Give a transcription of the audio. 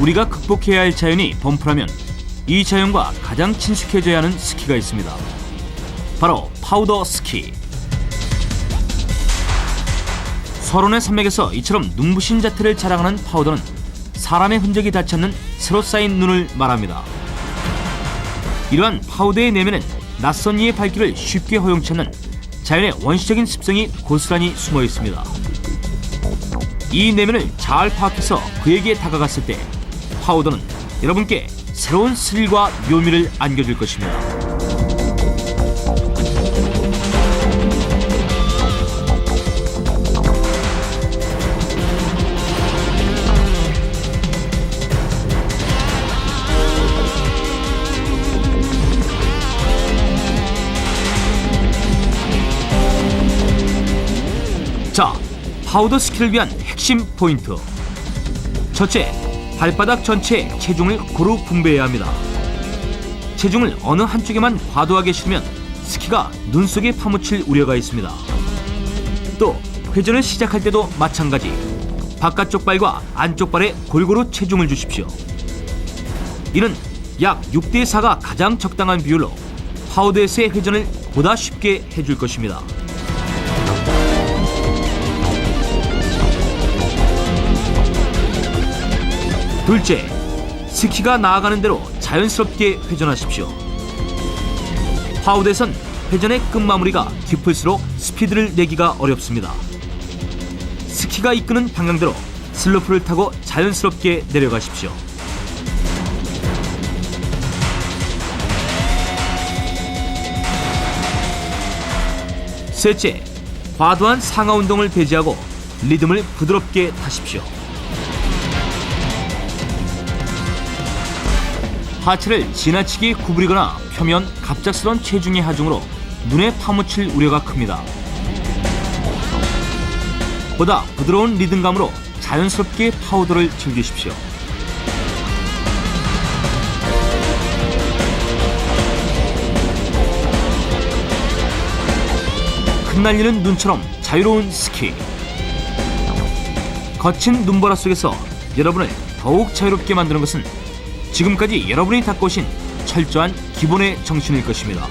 우리가 극복해야 할 자연이 범프라면 이 자연과 가장 친숙해져야 하는 스키가 있습니다. 바로 파우더 스키. 설원의 산맥에서 이처럼 눈부신 자태를 자랑하는 파우더는 사람의 흔적이 닿지 않는 새로 쌓인 눈을 말합니다. 이러한 파우더의 내면엔 낯선 이의 발길을 쉽게 허용치 않는 자연의 원시적인 습성이 고스란히 숨어 있습니다. 이 내면을 잘 파악해서 그에게 다가갔을 때 파우더는 여러분께 새로운 스릴과 묘미를 안겨줄 것입니다. 자, 파우더 스키를 위한 핵심 포인트. 첫째, 발바닥 전체에 체중을 고루 분배해야 합니다. 체중을 어느 한쪽에만 과도하게 실으면 스키가 눈 속에 파묻힐 우려가 있습니다. 또 회전을 시작할 때도 마찬가지. 바깥쪽 발과 안쪽 발에 골고루 체중을 주십시오. 이는 약 6대 4가 가장 적당한 비율로 파우더에서의 회전을 보다 쉽게 해줄 것입니다. 둘째, 스키가 나아가는 대로 자연스럽게 회전하십시오. 파우드에선 회전의 끝마무리가 깊을수록 스피드를 내기가 어렵습니다. 스키가 이끄는 방향대로 슬로프를 타고 자연스럽게 내려가십시오. 셋째, 과도한 상하 운동을 배제하고 리듬을 부드럽게 타십시오. 하체를 지나치게 구부리거나 펴면 갑작스런 체중의 하중으로 눈에 파묻힐 우려가 큽니다. 보다 부드러운 리듬감으로 자연스럽게 파우더를 즐기십시오. 흩날리는 눈처럼 자유로운 스키. 거친 눈보라 속에서 여러분을 더욱 자유롭게 만드는 것은 지금까지 여러분이 닦고 오신 철저한 기본의 정신일 것입니다.